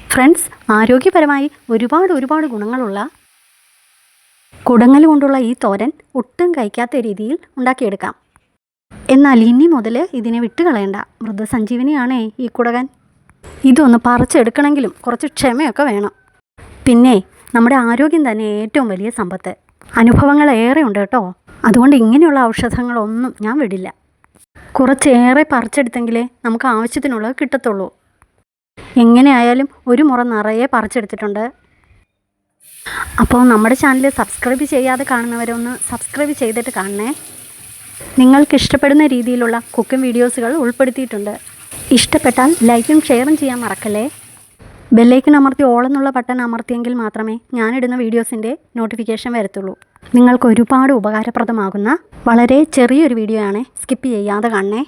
Friends ആരോഗ്യപരമായി ഒരുപാട് ഒരുപാട് ഗുണങ്ങളുള്ള കുടങ്ങൽ കൊണ്ടുള്ള ഈ തോരൻ ഒട്ടും കഴിക്കാത്ത രീതിയിൽ ഉണ്ടാക്കിയെടുക്കാം. എന്നാൽ ഇനി മുതൽ ഇതിനെ വിട്ടുകളയണ്ട. മൃതസഞ്ജീവനിയാണേ ഈ കുടകൻ. ഇതൊന്ന് പറിച്ചെടുക്കണമെങ്കിലും കുറച്ച് ക്ഷമയൊക്കെ വേണം. പിന്നെ നമ്മുടെ ആരോഗ്യം തന്നെ ഏറ്റവും വലിയ സമ്പത്ത്. അനുഭവങ്ങൾ ഏറെ ഉണ്ട് കേട്ടോ. അതുകൊണ്ട് ഇങ്ങനെയുള്ള ഔഷധങ്ങളൊന്നും ഞാൻ വിടില്ല. കുറച്ചേറെ പറിച്ചെടുത്തെങ്കിലേ നമുക്ക് ആവശ്യത്തിനുള്ളത് കിട്ടത്തുള്ളൂ. എങ്ങനെയായാലും ഒരു മുറ നിറയെ പറിച്ചെടുത്തിട്ടുണ്ട്. അപ്പോൾ നമ്മുടെ ചാനൽ സബ്സ്ക്രൈബ് ചെയ്യാതെ കാണുന്നവരൊന്ന് സബ്സ്ക്രൈബ് ചെയ്തിട്ട് കാണണേ. നിങ്ങൾക്ക് ഇഷ്ടപ്പെടുന്ന രീതിയിലുള്ള കുക്കിംഗ് വീഡിയോസുകൾ ഉൾപ്പെടുത്തിയിട്ടുണ്ട്. ഇഷ്ടപ്പെട്ടാൽ ലൈക്കും ഷെയറും ചെയ്യാൻ മറക്കല്ലേ? ബെല്ലൈക്കൺ അമർത്തി ഓളെന്നുള്ള ബട്ടൺ അമർത്തിയെങ്കിൽ മാത്രമേ ഞാനിടുന്ന വീഡിയോസിന്റെ നോട്ടിഫിക്കേഷൻ വരത്തുള്ളൂ. നിങ്ങൾക്ക് ഒരുപാട് ഉപകാരപ്രദമാകുന്ന വളരെ ചെറിയൊരു വീഡിയോ ആണ് സ്കിപ്പ് ചെയ്യാതെ കാണണേ.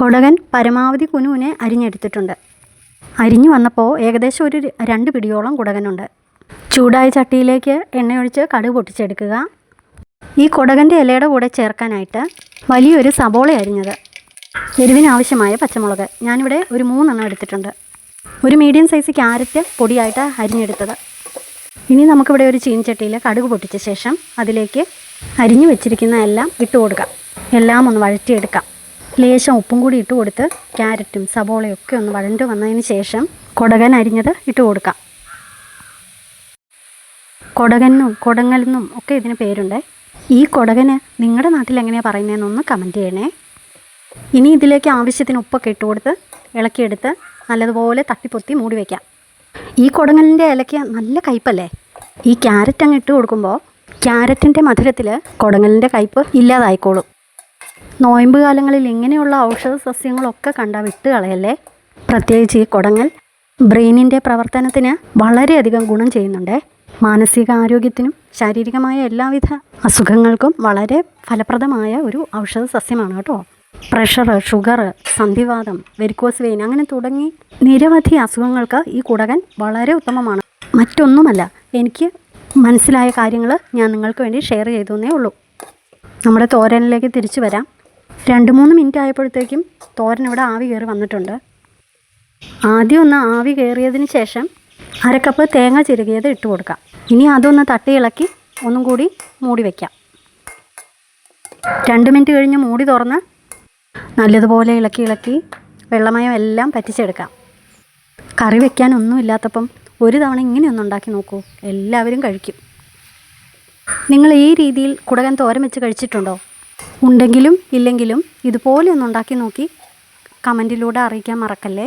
കൊടകൻ പരമാവധി കുനുവിനെ അരിഞ്ഞെടുത്തിട്ടുണ്ട്. അരിഞ്ഞു വന്നപ്പോൾ ഏകദേശം ഒരു രണ്ട് പിടിയോളം കുടകനുണ്ട്. ചൂടായ ചട്ടിയിലേക്ക് എണ്ണയൊഴിച്ച് കടുക് പൊട്ടിച്ചെടുക്കുക. ഈ കുടകന്റെ ഇലയുടെ കൂടെ ചേർക്കാനായിട്ട് വലിയൊരു സബോള അരിഞ്ഞത്. എരിവിനാവശ്യമായ പച്ചമുളക്. ഞാനിവിടെ ഒരു മൂന്നെണ്ണം എടുത്തിട്ടുണ്ട്. ഒരു മീഡിയം സൈസ് ക്യാരറ്റ് പൊടിയായിട്ട് അരിഞ്ഞെടുത്തത്. ഇനി നമുക്കിവിടെ ഒരു ചീനച്ചട്ടിയിൽ കടുക് പൊട്ടിച്ച ശേഷം അതിലേക്ക് അരിഞ്ഞു വെച്ചിരിക്കുന്ന എല്ലാം ഇട്ട് കൊടുക്കാം എല്ലാം ഒന്ന് വഴറ്റിയെടുക്കാം. ലേശം ഉപ്പും കൂടി ഇട്ട് കൊടുത്ത് ക്യാരറ്റും സബോളയും ഒക്കെ ഒന്ന് വഴണ്ട് വന്നതിന് ശേഷം കൊടകൻ അരിഞ്ഞത് ഇട്ട് കൊടുക്കാം. കൊടകനും കൊടങ്ങലെന്നും ഒക്കെ ഇതിന് പേരുണ്ട്. ഈ കൊടകന് നിങ്ങളുടെ നാട്ടിൽ എങ്ങനെയാണ് പറയുന്നതെന്നൊന്ന് കമന്റ് ചെയ്യണേ. ഇനി ഇതിലേക്ക് ആവശ്യത്തിന് ഉപ്പൊക്കെ ഇട്ട് കൊടുത്ത് ഇളക്കിയെടുത്ത് നല്ലതുപോലെ തട്ടിപ്പൊത്തി മൂടി വയ്ക്കാം ഈ കൊടങ്ങലിന്റെ ഇലയ്ക്ക് നല്ല കയ്പല്ലേ? ഈ ക്യാരറ്റ് അങ്ങ് ഇട്ട് കൊടുക്കുമ്പോൾ ക്യാരറ്റിന്റെ മധുരത്തിൽ കൊടങ്ങലിന്റെ കയ്പ് ഇല്ലാതായിക്കോളും. നോയമ്പ് കാലങ്ങളിൽ ഇങ്ങനെയുള്ള ഔഷധ സസ്യങ്ങളൊക്കെ കണ്ടാൽ വിട്ട് കളയല്ലേ പ്രത്യേകിച്ച് ഈ കുടങ്ങൽ ബ്രെയിനിന്റെ പ്രവർത്തനത്തിന് വളരെയധികം ഗുണം ചെയ്യുന്നുണ്ട്. മാനസിക ആരോഗ്യത്തിനും ശാരീരികമായ എല്ലാവിധ അസുഖങ്ങൾക്കും വളരെ ഫലപ്രദമായ ഒരു ഔഷധ സസ്യമാണ് കേട്ടോ. പ്രഷർ ഷുഗർ സന്ധിവാദം വെരിക്കോസ് വെയിൻ അങ്ങനെ തുടങ്ങി നിരവധി അസുഖങ്ങൾക്ക് ഈ കുടകൻ വളരെ ഉത്തമമാണ്. മറ്റൊന്നുമല്ല എനിക്ക് മനസ്സിലായ കാര്യങ്ങൾ ഞാൻ നിങ്ങൾക്ക് വേണ്ടി ഷെയർ ചെയ്തു എന്നേ ഉള്ളൂ. നമ്മുടെ തോരനിലേക്ക് തിരിച്ചു വരാം. രണ്ട് മൂന്ന് മിനിറ്റ് ആയപ്പോഴത്തേക്കും തോരൻ ഇവിടെ ആവി കയറി വന്നിട്ടുണ്ട്. ആദ്യം ഒന്ന് ആവി കയറിയതിന് ശേഷം അരക്കപ്പ് തേങ്ങ ചിരുകിയത് ഇട്ട് കൊടുക്കാം. ഇനി അതൊന്ന് തട്ടി ഇളക്കി ഒന്നും കൂടി മൂടി വയ്ക്കാം രണ്ട് മിനിറ്റ് കഴിഞ്ഞ് മൂടി തുറന്ന് നല്ലതുപോലെ ഇളക്കി ഇളക്കി വെള്ളമയം എല്ലാം പറ്റിച്ചെടുക്കാം. കറി വയ്ക്കാനൊന്നും ഇല്ലാത്തപ്പം ഒരു തവണ ഇങ്ങനെയൊന്നുണ്ടാക്കി നോക്കൂ. എല്ലാവരും കഴിക്കും. നിങ്ങൾ ഈ രീതിയിൽ കുടകൻ തോരൻ വെച്ച് കഴിച്ചിട്ടുണ്ടോ? ഉണ്ടെങ്കിലും ഇല്ലെങ്കിലും ഇതുപോലെ ഒന്ന് ഉണ്ടാക്കി നോക്കി കമന്റിലൂടെ അറിയിക്കാൻ മറക്കല്ലേ?